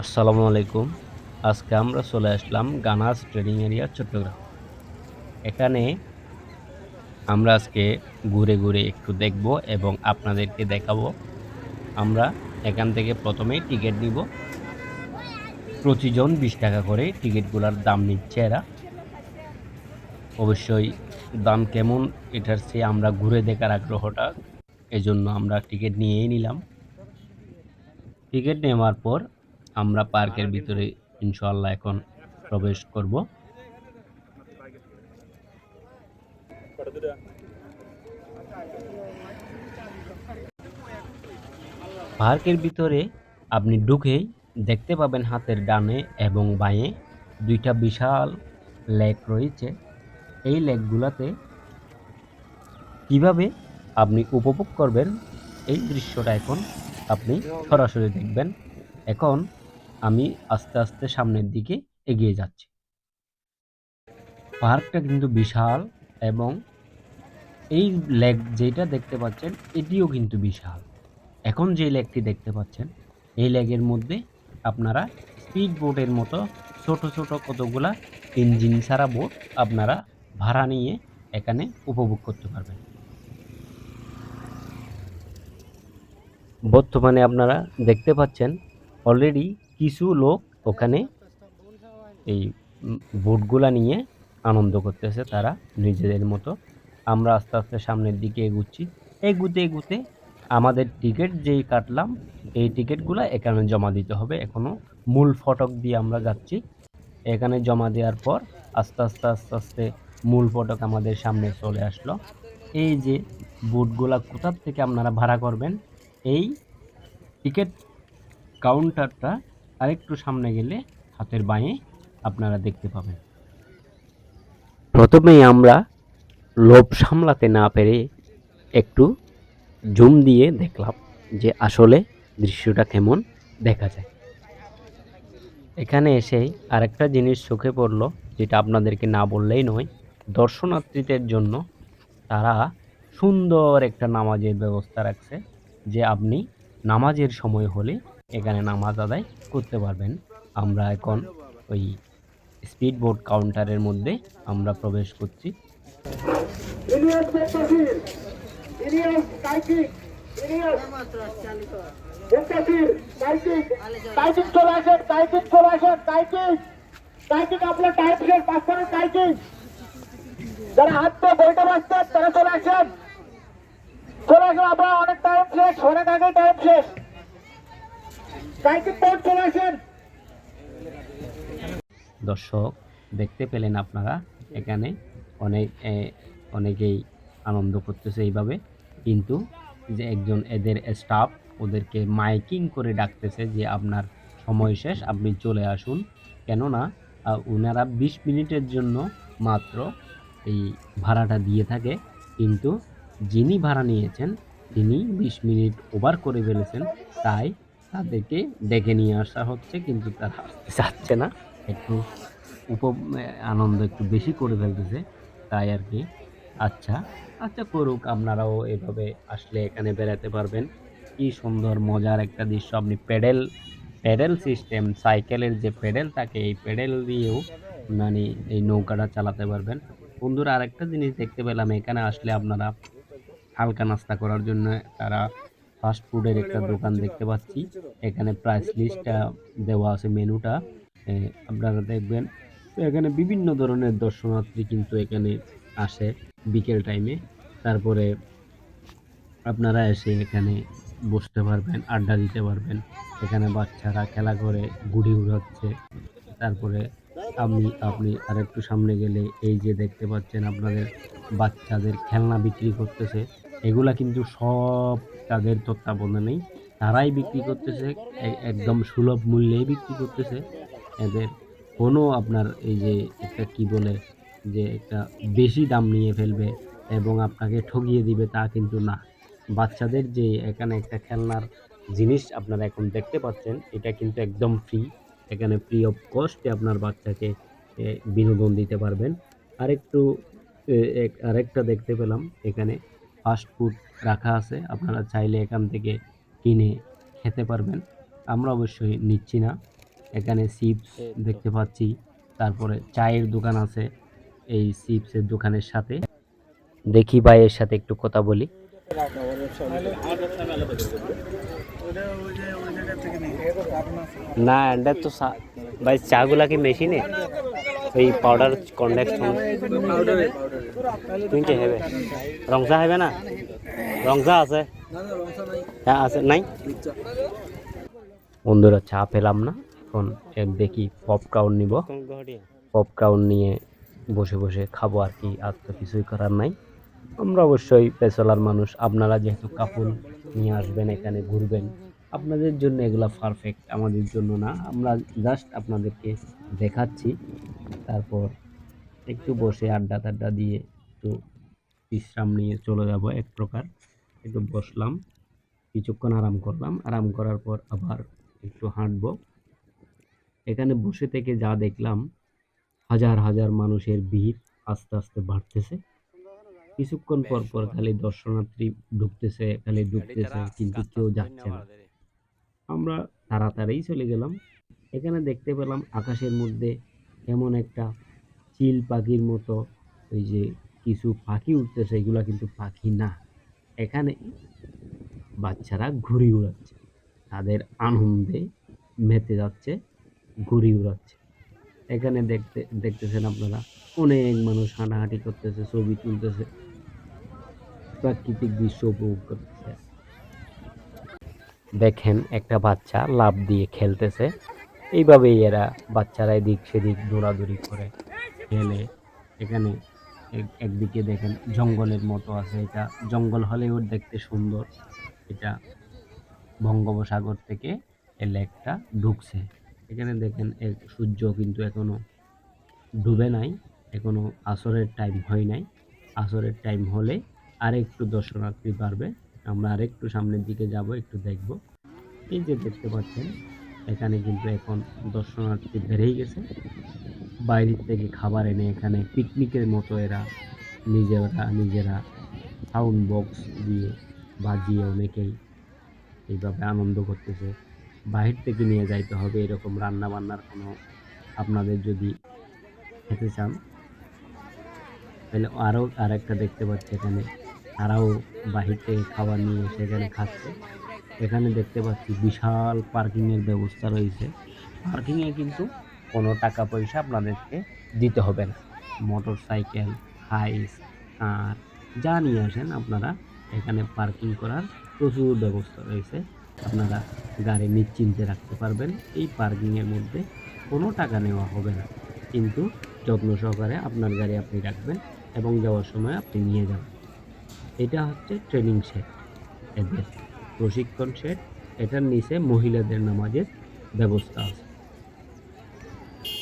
আসসালামু আলাইকুম। আজকে আমরা চলে আসলাম গানাস ট্রেনিং এরিয়া, চট্টগ্রাম। এখানে আমরা আজকে ঘুরে ঘুরে একটু দেখব এবং আপনাদেরকে দেখাবো। আমরা এখান থেকে প্রথমেই টিকিট নিব। প্রতিজন বিশ টাকা করে টিকিটগুলোর দাম নিচ্ছে এরা। অবশ্যই দাম কেমন এটার চেয়ে আমরা ঘুরে দেখার আগ্রহটা, এজন্য আমরা টিকিট নিয়েই নিলাম। টিকিট নেওয়ার পর আমরা পার্কের ভিতরে ইনশাল্লাহ এখন প্রবেশ করব। পার্কের ভিতরে আপনি ঢুকেই দেখতে পাবেন হাতের ডানে এবং বাঁয়ে দুইটা বিশাল লেক রয়েছে। এই লেকগুলোতে কীভাবে আপনি উপভোগ করবেন, এই দৃশ্যটা এখন আপনি সরাসরি দেখবেন। এখন আমি আস্তে আস্তে সামনের দিকে এগিয়ে যাচ্ছি। পার্কটা কিন্তু বিশাল এবং এই লেক যেটা দেখতে পাচ্ছেন, এটিও কিন্তু বিশাল। এখন যে লেকটি দেখতে পাচ্ছেন, এই লেকের মধ্যে আপনারা স্পিড বোটের মতো ছোট ছোট কতগুলা ইঞ্জিন ছাড়া বোট আপনারা ভাড়া নিয়ে এখানে উপভোগ করতে পারবেন। বর্তমানে আপনারা দেখতে পাচ্ছেন অলরেডি কিছু লোক ওখানে এই বোটগুলা নিয়ে আনন্দ করতেছে তারা নিজেদের মতো। আমরা আস্তে আস্তে সামনের দিকে এগুচ্ছি। এগুতে এগুতে আমাদের টিকিট যেই কাটলাম, এই টিকিটগুলো এখানে জমা দিতে হবে। এখনও মূল ফটক দিয়ে আমরা যাচ্ছি। এখানে জমা দেওয়ার পর আস্তে আস্তে আস্তে আস্তে মূল ফটক আমাদের সামনে চলে আসলো। এই যে বোটগুলা কোথার থেকে আপনারা ভাড়া করবেন, এই টিকিট কাউন্টারটা আরেকটু সামনে গেলে হাতের বাঁয়ে আপনারা দেখতে পাবেন। প্রথমেই আমরা লোভ সামলাতে না পেরে একটু জুম দিয়ে দেখলাম যে আসলে দৃশ্যটা কেমন দেখা যায়। এখানে এসে আরেকটা জিনিস চোখে পড়ল, যেটা আপনাদেরকে না বললেই নয়, দর্শনার্থীদের জন্য তারা সুন্দর একটা নামাজের ব্যবস্থা রাখছে, যে আপনি নামাজের সময় হলে এখানে নামাজ আদায় করতে পারবেন। আমরা এখন ওই স্পিড বোট কাউন্টারের মধ্যে আমরা প্রবেশ করছি। আপনার যারা তারা চলে আসেন। চলে আসেন আমরা অনেক টাইম শেষ, অনেক আগে টাইম শেষ টাইকিং বোর্ড চলে আসেন দর্শক, দেখতে পেলেন আপনারা, এখানে অনেক অনেকেই আনন্দ করতেছে এইভাবে। কিন্তু যে একজন এদের স্টাফ ওদেরকে মাইকিং করে ডাকতেছে যে আপনার সময় শেষ, আপনি চলে আসুন। কেননা ওনারা বিশ মিনিটের জন্য মাত্র এই ভাড়াটা দিয়ে থাকে। কিন্তু যিনি ভাড়া নিয়েছেন, তিনি বিশ মিনিট ওভার করে ফেলেছেন। তাই তাদেরকে ডেকে নিয়ে আসা হচ্ছে, কিন্তু তারা আসতে চাচ্ছে না। একটু উপ আনন্দ একটু বেশি করে ফেলতেছে, তাই আর কি। আচ্ছা আচ্ছা করুক, আপনারাও এভাবে আসলে এখানে বেড়াতে পারবেন। কি সুন্দর, মজার একটা দৃশ্য। আপনি প্যাডেল প্যাডেল সিস্টেম, সাইকেলের যে প্যাডেল থাকে, এই প্যাডেল দিয়েও মানে এই নৌকাটা চালাতে পারবেন। বন্ধুরা, আরেকটা জিনিস দেখতে পেলাম, এখানে আসলে আপনারা হালকা নাস্তা করার জন্য তারা ফাস্ট ফুডের একটা দোকান দেখতে পাচ্ছি। এখানে প্রাইস লিস্টটা দেওয়া আছে মেনুটা। আপনারা দেখবেন। তো এখানে বিভিন্ন ধরনের দর্শনার্থী কিন্তু এখানে আসে বিকেল টাইমে তারপরে আপনারা এসে এখানে বসতে পারবেন, আড্ডা দিতে পারবেন। এখানে বাচ্চারা খেলা করে, গুড়ি উড়াচ্ছে তারপরে আমি, আপনি আরেকটু সামনে গেলে এই যে দেখতে পাচ্ছেন আপনাদের বাচ্চাদের খেলনা বিক্রি করতেছে। এগুলা কিন্তু সব তাদের তত্ত্বাবধানেই তারাই বিক্রি করতেছে একদম সুলভ মূল্যেই বিক্রি করতেছে। এদের কোনো আপনার এই যে একটা কি বলে, যে একটা বেশি দাম নিয়ে ফেলবে এবং আপনাকে ঠগিয়ে দিবে তা কিন্তু না। বাচ্চাদের যে এখানে একটা খেলনার জিনিস আপনারা এখন দেখতে পাচ্ছেন, এটা কিন্তু একদম ফ্রি এখানে ফ্রি অফ কস্টে আপনার বাচ্চাকে বিনোদন দিতে পারবেন। আরেকটু আরেকটা দেখতে পেলাম এখানে। ফাস্ট ফুড রাখা আছে আপনারা চাইলে এখান থেকে কিনে খেতে পারবেন। আমরা অবশ্যই নিচ্ছি না। এখানে চিপস দেখতে পাচ্ছি। তারপরে চায়ের দোকান আছে এই চিপসের দোকানের সাথে। দেখি ভাইয়ের সাথে একটু কথা বলি। না এটা তো ভাই চাগুলা কি মেশিনে ওই পাউডার কন্ডেক্স তিনটে হবে? রংসা হবে না? রংসা আছে। হ্যাঁ আছে। নাই? বন্ধুরা, চা পেলাম না। এখন এক দেখি পপকর্ন নিব। পপকর্ন নিয়ে বসে বসে খাব আর কি। আর তো কিছুই করার নাই। আমরা অবশ্যই পেশলার মানুষ। আপনারা যেহেতু কাপড় নিয়ে আসবেন, এখানে ঘুরবেন আপনাদের জন্য এগুলা পারফেক্ট আমাদের জন্য না। আমরা জাস্ট আপনাদেরকে দেখাচ্ছি। তারপর একটু বসে আড্ডা টাড্ডা দিয়ে একটু বিশ্রাম নিয়ে চলে যাব এক প্রকার। একটু বসলাম, কিছুক্ষণ আরাম করলাম। আরাম করার পর আবার একটু হাঁটবো। এখানে বসে থেকে যা দেখলাম, হাজার হাজার মানুষের ভিড় আস্তে আস্তে বাড়তেছে। কিছুক্ষণ পর পর খালি দর্শনার্থী ঢুকতেছে, খালি ঢুকতেছে, কিন্তু কেউ যাচ্ছে না। আমরা তাড়াতাড়ি চলে গেলাম। এখানে দেখতে পেলাম আকাশের মধ্যে এমন একটা চিল পাখির মতো, ওই যে কিছু পাখি উঠতেছে এগুলা কিন্তু পাখি না। এখানে বাচ্চারা ঘুড়ি উড়াচ্ছে, তাদের আনন্দে মেতে যাচ্ছে, ঘুড়ি উড়াচ্ছে। এখানে দেখতে, দেখতেছেন আপনারা, অনেক মানুষ হাঁটাহাঁটি করতেছে, ছবি তুলতেছে, প্রাকৃতিক দৃশ্য উপভোগ করতেছে। দেখেন একটা বাচ্চা লাভ দিয়ে খেলতেছে। এইভাবেই এরা বাচ্চারা এদিক সেদিক দৌড়াদৌড়ি করে, খেলে। এখানে এক- একদিকে দেখেন জঙ্গলের মতো আছে এটা। জঙ্গল হলেও দেখতে সুন্দর। এটা বঙ্গোপসাগর থেকে এই লেকটা ঢুকছে। এখানে দেখেন এক সূর্য কিন্তু এখনও ডুবে নাই, এখনও আসরের টাইম হয় নাই। আসরের টাইম হলে আর একটু দর্শনার্থী বাড়বে। আমরা আরেকটু সামনের দিকে যাব, একটু দেখব। এই যে দেখতে পাচ্ছেন, এখানে কিন্তু এখন দর্শনার্থী বেড়েই গেছে। বাইরের থেকে খাবার এনে এখানে পিকনিকের মতো এরা, নিজেরা নিজেরা সাউন্ড বক্স দিয়ে বাজিয়ে অনেকেই এইভাবে আনন্দ করতেছে। বাহির থেকে নিয়ে যাইতে হবে, এরকম রান্না বান্নার কোনো আপনাদের যদি খেতে চান, তাহলে আরও আরেকটা দেখতে পাচ্ছি এখানে। তারাও বাহির থেকে খাবার নিয়ে সেখানে খাচ্ছে। এখানে দেখতে পাচ্ছি বিশাল পার্কিংয়ের ব্যবস্থা রয়েছে। পার্কিংয়ে কিন্তু কোনো টাকা পয়সা আপনাদেরকে দিতে হবে না। মোটর সাইকেল, হাইস, কার, যা নিয়ে আসেন আপনারা এখানে পার্কিং করার প্রচুর ব্যবস্থা রয়েছে। আপনারা গাড়ি নিশ্চিন্তে রাখতে পারবেন। এই পার্কিংয়ের মধ্যে কোনো টাকা নেওয়া হবে না। কিন্তু যত্ন সহকারে আপনার গাড়ি আপনি রাখবেন এবং যাওয়ার সময় আপনি নিয়ে যাবেন। এটা হচ্ছে ট্রেনিং শেড এদের প্রশিক্ষণ শেড এটার নিচে মহিলাদের নামাজের ব্যবস্থা আছে।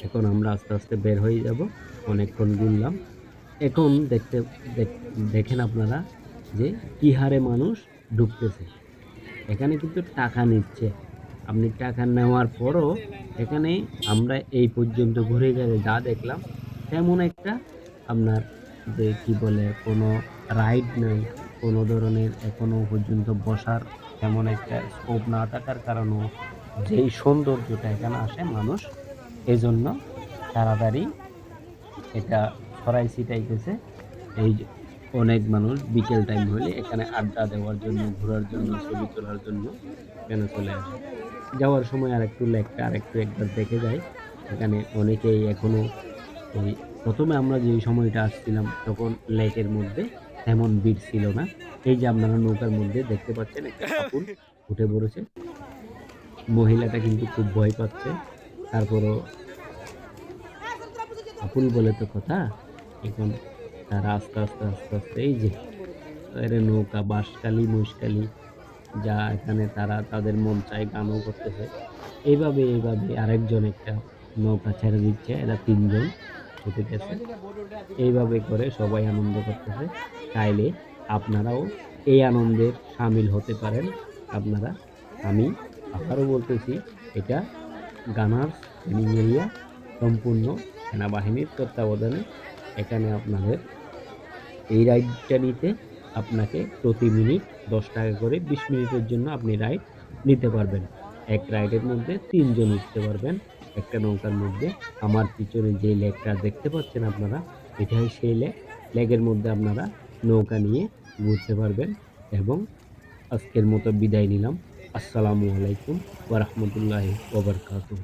এখন আমরা আস্তে আস্তে বের হয়ে যাব, অনেকক্ষণ ঘুরলাম। এখন দেখতে দেখেন আপনারা যে কী হারে মানুষ ঢুকতেছে। এখানে কিন্তু টাকা নিচ্ছে। আপনি টাকা নেওয়ার পরও এখানে আমরা এই পর্যন্ত ঘুরে গেলে যা দেখলাম, তেমন একটা আপনার যে কি বলে কোনো রাইড নেই। কোনো ধরনের এখনও পর্যন্ত বসার তেমন একটা স্কোপ না থাকার কারণেও যেই সৌন্দর্যটা এখানে আসে মানুষ, এজন্য তাড়াতাড়ি এটা ছড়াই ছিটাইতেছে। এই অনেক মানুষ বিকেল টাইম হলে এখানে আড্ডা দেওয়ার জন্য, ঘোরার জন্য, ছবি তোলার জন্য এখানে চলে আসে। যাওয়ার সময় আর একটু লেকটা আর একটু একবার দেখে যায় এখানে অনেকেই এখনও ওই প্রথমে আমরা যে সময়টা আসছিলাম তখন লেকের মধ্যে তেমন ভিড় ছিল না। এই যে আপনারা নৌকার মধ্যে দেখতে পাচ্ছেন একটা কাপড় উঠে পড়েছে। মহিলাটা কিন্তু খুব ভয় পাচ্ছে। তারপরও আপুল বলে তো কথা এখন তারা আস্তে আস্তে আস্তে আস্তে এই যে এর নৌকা বাঁশকালি মুশকালি যা এখানে তারা তাদের মন চায় গানও করতেছে। এইভাবে এইভাবে আরেকজন একটা নৌকা ছেড়ে দিচ্ছে এরা তিনজন। ছুটে গেছে এইভাবে করে সবাই আনন্দ করতেছে। চাইলে আপনারাও এই আনন্দের সামিল হতে পারেন। আপনারা, আমি আবারও বলতেছি, এটা গানার্স ট্রেনিং এরিয়া সম্পূর্ণ সেনাবাহিনীর তত্ত্বাবধানে এখানে আপনাদের এই রাইডটা নিতে আপনাকে প্রতি মিনিট দশ টাকা করে বিশ মিনিটের জন্য আপনি রাইড নিতে পারবেন। এক রাইডের মধ্যে তিনজন উঠতে পারবেন। একটা নৌকার মধ্যে আমার পিছনে যে লেকটা দেখতে পাচ্ছেন আপনারা, এটাই সেই লেক। লেকের মধ্যে আপনারা নৌকা নিয়ে ঘুরতে পারবেন এবং আজকের মতো বিদায় নিলাম। আসসালামু আলাইকুম ওরহমতুল্লাহ ওবরকাতুহ